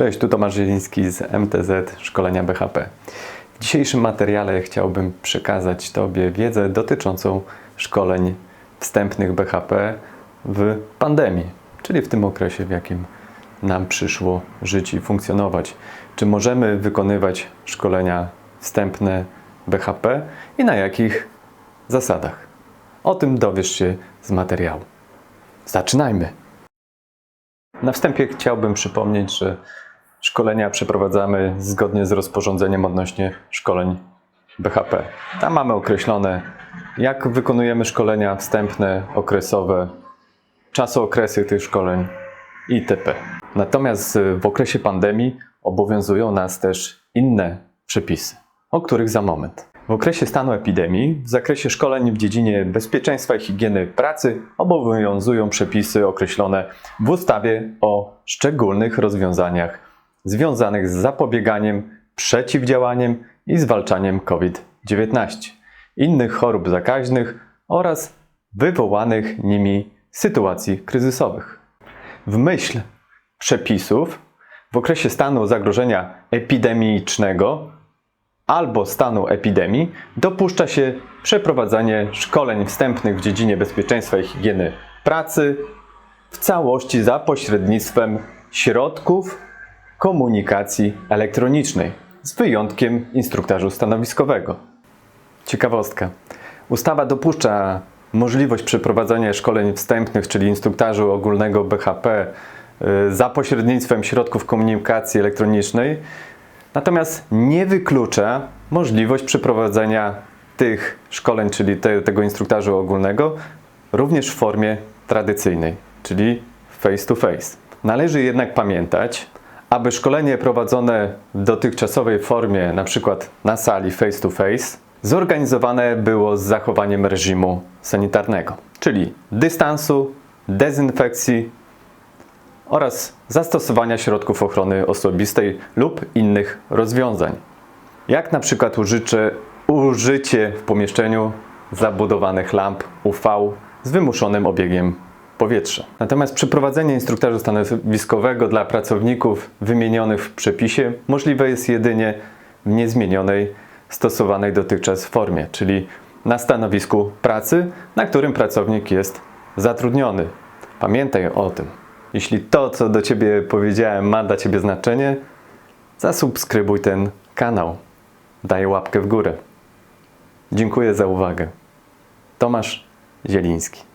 Cześć, tu Tomasz Zieliński z MTZ Szkolenia BHP. W dzisiejszym materiale chciałbym przekazać Tobie wiedzę dotyczącą szkoleń wstępnych BHP w pandemii, czyli w tym okresie, w jakim nam przyszło żyć i funkcjonować. Czy możemy wykonywać szkolenia wstępne BHP i na jakich zasadach? O tym dowiesz się z materiału. Zaczynajmy! Na wstępie chciałbym przypomnieć, że szkolenia przeprowadzamy zgodnie z rozporządzeniem odnośnie szkoleń BHP. Tam mamy określone, jak wykonujemy szkolenia wstępne, okresowe, czasookresy tych szkoleń itp. Natomiast w okresie pandemii obowiązują nas też inne przepisy, o których za moment. W okresie stanu epidemii, w zakresie szkoleń w dziedzinie bezpieczeństwa i higieny pracy obowiązują przepisy określone w ustawie o szczególnych rozwiązaniach związanych z zapobieganiem, przeciwdziałaniem i zwalczaniem COVID-19, innych chorób zakaźnych oraz wywołanych nimi sytuacji kryzysowych. W myśl przepisów w okresie stanu zagrożenia epidemicznego albo stanu epidemii dopuszcza się przeprowadzanie szkoleń wstępnych w dziedzinie bezpieczeństwa i higieny pracy w całości za pośrednictwem środków komunikacji elektronicznej, z wyjątkiem instruktażu stanowiskowego. Ciekawostka. Ustawa dopuszcza możliwość przeprowadzania szkoleń wstępnych, czyli instruktażu ogólnego BHP y, za pośrednictwem środków komunikacji elektronicznej, natomiast nie wyklucza możliwość przeprowadzenia tych szkoleń, czyli te, tego instruktażu ogólnego, również w formie tradycyjnej, czyli face to face. Należy jednak pamiętać, aby szkolenie prowadzone w dotychczasowej formie, np. na sali face to face, zorganizowane było z zachowaniem reżimu sanitarnego, czyli dystansu, dezynfekcji oraz zastosowania środków ochrony osobistej lub innych rozwiązań, jak na przykład użycie, użycie w pomieszczeniu zabudowanych lamp UV z wymuszonym obiegiem powietrza. Natomiast przeprowadzenie instruktażu stanowiskowego dla pracowników wymienionych w przepisie możliwe jest jedynie w niezmienionej, stosowanej dotychczas formie, czyli na stanowisku pracy, na którym pracownik jest zatrudniony. Pamiętaj o tym. Jeśli to, co do Ciebie powiedziałem, ma dla Ciebie znaczenie, zasubskrybuj ten kanał. Daj łapkę w górę. Dziękuję za uwagę. Tomasz Zieliński.